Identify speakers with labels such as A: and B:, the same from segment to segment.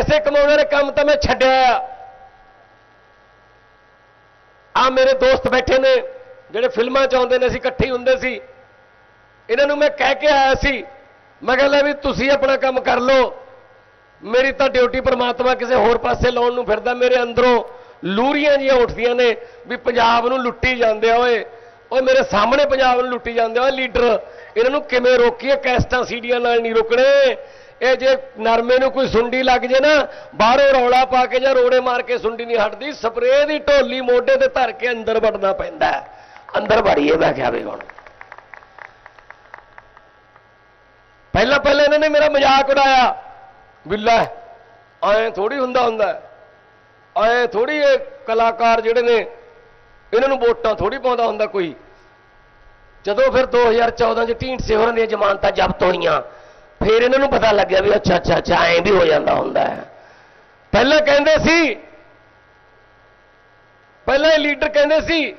A: ਪੈਸੇ ਕਮਾਉਣ ਵਾਲੇ ਕੰਮ ਤਾਂ ਮੈਂ ਛੱਡਿਆ ਆ। ਆ ਮੇਰੇ ਦੋਸਤ ਬੈਠੇ ਨੇ, ਜਿਹੜੇ ਫਿਲਮਾਂ 'ਚ ਆਉਂਦੇ ਨੇ, ਅਸੀਂ ਇਕੱਠੇ ਹੁੰਦੇ ਸੀ। ਇਹਨਾਂ ਨੂੰ ਮੈਂ ਕਹਿ ਕੇ ਆਇਆ ਸੀ, ਮੈਂ ਕਹਿੰਦਾ ਵੀ ਤੁਸੀਂ ਆਪਣਾ ਕੰਮ ਕਰ ਲਓ। ਮੇਰੀ ਤਾਂ ਡਿਊਟੀ ਪਰਮਾਤਮਾ ਕਿਸੇ ਹੋਰ ਪਾਸੇ ਲਾਉਣ ਨੂੰ ਫਿਰਦਾ। ਮੇਰੇ ਅੰਦਰੋਂ ਲੂਰੀਆਂ ਜੀਆਂ ਉੱਠਦੀਆਂ ਨੇ ਵੀ ਪੰਜਾਬ ਨੂੰ ਲੁੱਟੀ ਜਾਂਦੇ ਆ ਓਏ। ਓਏ ਮੇਰੇ ਸਾਹਮਣੇ ਪੰਜਾਬ ਨੂੰ ਲੁੱਟੀ ਜਾਂਦੇ ਆ। ਲੀਡਰ, ਇਹਨਾਂ ਨੂੰ ਕਿਵੇਂ ਰੋਕੀਏ? ਕੈਸਟਾਂ, ਸੀਡੀਆਂ ਨਾਲ ਨਹੀਂ ਰੁਕਣੇ। ਇਹ ਜੇ ਨਰਮੇ ਨੂੰ ਕੋਈ ਸੁੰਡੀ ਲੱਗ ਜੇ ਨਾ, ਬਾਹਰੋਂ ਰੌਲਾ ਪਾ ਕੇ ਜਾਂ ਰੋੜੇ ਮਾਰ ਕੇ ਸੁੰਡੀ ਨਹੀਂ ਹਟਦੀ, ਸਪਰੇਅ ਦੀ ਢੋਲੀ ਮੋਢੇ ਤੇ ਧਰ ਕੇ ਅੰਦਰ ਵੜਨਾ ਪੈਂਦਾ ਅੰਦਰ ਵੜੀਏ, ਮੈਂ ਕਿਹਾ ਵੀ ਹੁਣ। ਪਹਿਲਾਂ ਪਹਿਲਾਂ ਇਹਨਾਂ ਨੇ ਮੇਰਾ ਮਜ਼ਾਕ ਉਡਾਇਆ ਬਿੱਲਾ ਲੈ, ਐਂ ਥੋੜੀ ਹੁੰਦਾ ਹੁੰਦਾ ਐਂ ਥੋੜੀ ਇਹ ਕਲਾਕਾਰ ਜਿਹੜੇ ਨੇ, ਇਹਨਾਂ ਨੂੰ ਵੋਟਾਂ ਥੋੜੀ ਪਾਉਂਦਾ ਹੁੰਦਾ ਕੋਈ। ਜਦੋਂ ਫਿਰ 2014 ਚ ਢੀਂਡਸੇ ਹੋਰਾਂ ਦੀਆਂ ਜ਼ਮਾਨਤਾਂ ਜ਼ਬਤ ਹੋਈਆਂ ਫਿਰ ਇਹਨਾਂ ਨੂੰ ਪਤਾ ਲੱਗਿਆ ਵੀ ਅੱਛਾ ਅੱਛਾ ਅੱਛਾ, ਐਂ ਵੀ ਹੋ ਜਾਂਦਾ ਹੁੰਦਾ ਹੈ। ਪਹਿਲਾਂ ਕਹਿੰਦੇ ਸੀ, ਪਹਿਲਾਂ ਇਹ ਲੀਡਰ ਕਹਿੰਦੇ ਸੀ,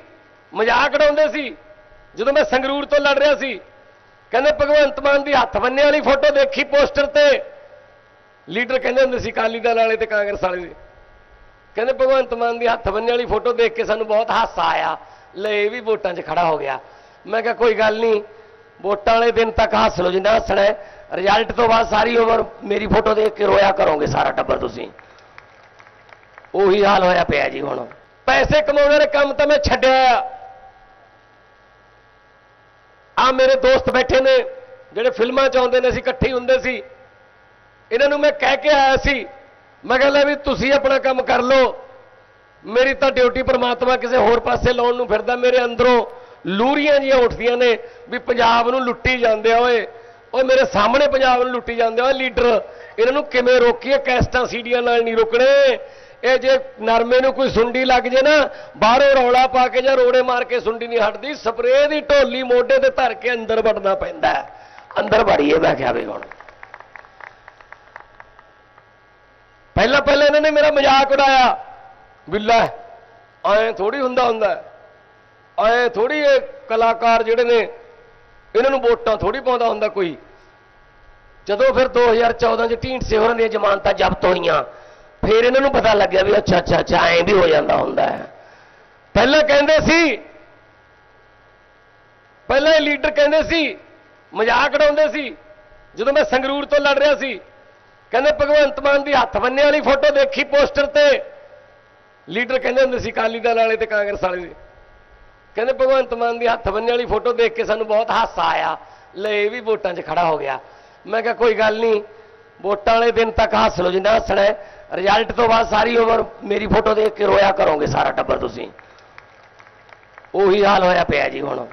A: ਮਜ਼ਾਕ ਉਡਾਉਂਦੇ ਸੀ। ਜਦੋਂ ਮੈਂ ਸੰਗਰੂਰ ਤੋਂ ਲੜ ਰਿਹਾ ਸੀ, ਕਹਿੰਦੇ ਭਗਵੰਤ ਮਾਨ ਦੀ ਹੱਥ ਬੰਨੇ ਵਾਲੀ ਫੋਟੋ ਦੇਖੀ ਪੋਸਟਰ ਤੇ। ਲੀਡਰ ਕਹਿੰਦੇ ਹੁੰਦੇ ਸੀ ਕਾਲੀ ਦਲ ਵਾਲੇ ਤੇ ਕਾਂਗਰਸ ਵਾਲੇ ਦੇ। ਕਹਿੰਦੇ ਭਗਵੰਤ ਮਾਨ ਦੀ ਹੱਥ ਬੰਨੇ ਵਾਲੀ ਫੋਟੋ ਦੇਖ ਕੇ ਸਾਨੂੰ ਬਹੁਤ ਹਾਸਾ ਆਇਆ। ਲੈ, ਇਹ ਵੀ ਵੋਟਾਂ 'ਚ ਖੜਾ ਹੋ ਗਿਆ। ਮੈਂ ਕਿਹਾ, ਕੋਈ ਗੱਲ ਨਹੀਂ ਵੋਟਾਂ ਵਾਲੇ ਦਿਨ ਤੱਕ ਹੱਸ ਲਓ ਜਿੰਨਾ ਹੱਸਣਾ ਰਿਜ਼ਲਟ ਤੋਂ ਬਾਅਦ ਸਾਰੀ ਉਮਰ ਮੇਰੀ ਫੋਟੋ ਦੇਖ ਕੇ ਰੋਇਆ ਕਰੋਗੇ ਸਾਰਾ ਟੱਬਰ ਤੁਸੀਂ। ਉਹੀ ਹਾਲ ਹੋਇਆ ਪਿਆ ਜੀ ਹੁਣ। ਪੈਸੇ ਕਮਾਉਣ ਵਾਲੇ ਕੰਮ ਤਾਂ ਮੈਂ ਛੱਡਿਆ ਆ। ਮੇਰੇ ਦੋਸਤ ਬੈਠੇ ਨੇ, ਜਿਹੜੇ ਫਿਲਮਾਂ 'ਚ ਆਉਂਦੇ ਨੇ, ਅਸੀਂ ਇਕੱਠੇ ਹੁੰਦੇ ਸੀ। ਇਹਨਾਂ ਨੂੰ ਮੈਂ ਕਹਿ ਕੇ ਆਇਆ ਸੀ, ਮੈਂ ਕਹਿੰਦਾ ਵੀ ਤੁਸੀਂ ਆਪਣਾ ਕੰਮ ਕਰ ਲਓ। ਮੇਰੀ ਤਾਂ ਡਿਊਟੀ ਪਰਮਾਤਮਾ ਕਿਸੇ ਹੋਰ ਪਾਸੇ ਲਾਉਣ ਨੂੰ ਫਿਰਦਾ, ਮੇਰੇ ਅੰਦਰੋਂ ਲੂਰੀਆਂ ਜੀਆਂ ਉੱਠਦੀਆਂ ਨੇ ਵੀ ਪੰਜਾਬ ਨੂੰ ਲੁੱਟੀ ਜਾਂਦੇ ਆ ਓਏ। ਓਏ ਮੇਰੇ ਸਾਹਮਣੇ ਪੰਜਾਬ ਨੂੰ ਲੁੱਟੀ ਜਾਂਦੇ ਆ ਓਏ ਲੀਡਰ। ਇਹਨਾਂ ਨੂੰ ਕਿਵੇਂ ਰੋਕੀਏ? ਕੈਸਟਾਂ ਸੀਡੀਆਂ ਨਾਲ ਨਹੀਂ ਰੁਕਣੇ। ਇਹ ਜੇ ਨਰਮੇ ਨੂੰ ਕੋਈ ਸੁੰਡੀ ਲੱਗ ਜੇ ਨਾ, ਬਾਹਰੋਂ ਰੌਲਾ ਪਾ ਕੇ ਜਾਂ ਰੋੜੇ ਮਾਰ ਕੇ ਸੁੰਡੀ ਨਹੀਂ ਹਟਦੀ, ਸਪਰੇਅ ਦੀ ਢੋਲੀ ਮੋਢੇ ਤੇ ਧਰ ਕੇ ਅੰਦਰ ਵੜਨਾ ਪੈਂਦਾ ਅੰਦਰ ਵੜੀਏ, ਮੈਂ ਕਿਹਾ ਵੀ ਹੁਣ। ਪਹਿਲਾਂ ਪਹਿਲਾਂ ਇਹਨਾਂ ਨੇ ਮੇਰਾ ਮਜ਼ਾਕ ਉਡਾਇਆ। ਵੀ ਲੈ, ਐਂ ਥੋੜੀ ਹੁੰਦਾ ਹੁੰਦਾ ਐਂ ਥੋੜੀ ਇਹ ਕਲਾਕਾਰ ਜਿਹੜੇ ਨੇ, ਇਹਨਾਂ ਨੂੰ ਵੋਟਾਂ ਥੋੜੀ ਪਾਉਂਦਾ ਹੁੰਦਾ ਕੋਈ। ਜਦੋਂ ਫਿਰ 2014 ਚ ਢੀਂਡਸੇ ਹੋਰਾਂ ਦੀਆਂ ਜ਼ਮਾਨਤਾਂ ਜ਼ਬਤ ਹੋਈਆਂ, ਫਿਰ ਇਹਨਾਂ ਨੂੰ ਪਤਾ ਲੱਗਿਆ ਵੀ ਅੱਛਾ ਅੱਛਾ ਅੱਛਾ, ਐਂ ਵੀ ਹੋ ਜਾਂਦਾ ਹੁੰਦਾ ਹੈ। ਪਹਿਲਾਂ ਕਹਿੰਦੇ ਸੀ, ਪਹਿਲਾਂ ਇਹ ਲੀਡਰ ਕਹਿੰਦੇ ਸੀ, ਮਜ਼ਾਕ ਉਡਾਉਂਦੇ ਸੀ। ਜਦੋਂ ਮੈਂ ਸੰਗਰੂਰ ਤੋਂ ਲੜ ਰਿਹਾ ਸੀ, ਕਹਿੰਦੇ ਭਗਵੰਤ ਮਾਨ ਦੀ ਹੱਥ ਬੰਨੇ ਵਾਲੀ ਫੋਟੋ ਦੇਖੀ ਪੋਸਟਰ ਤੇ। ਲੀਡਰ ਕਹਿੰਦੇ ਹੁੰਦੇ ਸੀ ਕਾਲੀ ਦਲ ਵਾਲੇ ਤੇ ਕਾਂਗਰਸ ਵਾਲੇ ਦੇ। ਕਹਿੰਦੇ, ਭਗਵੰਤ ਮਾਨ ਦੀ ਹੱਥ ਬੰਨੇ ਵਾਲੀ ਫੋਟੋ ਦੇਖ ਕੇ ਸਾਨੂੰ ਬਹੁਤ ਹਾਸਾ ਆਇਆ। ਲੈ, ਇਹ ਵੀ ਵੋਟਾਂ 'ਚ ਖੜਾ ਹੋ ਗਿਆ। ਮੈਂ ਕਿਹਾ, ਕੋਈ ਗੱਲ ਨਹੀਂ, ਵੋਟਾਂ ਵਾਲੇ ਦਿਨ ਤੱਕ ਹੱਸ ਲਓ ਜਿੰਨਾ ਹੱਸਣਾ ਰਿਜ਼ਲਟ ਤੋਂ ਬਾਅਦ ਸਾਰੀ ਉਮਰ ਮੇਰੀ ਫੋਟੋ ਦੇਖ ਕੇ ਰੋਇਆ ਕਰੋਗੇ ਸਾਰਾ ਟੱਬਰ ਤੁਸੀਂ। ਉਹੀ ਹਾਲ ਹੋਇਆ ਪਿਆ ਜੀ ਹੁਣ।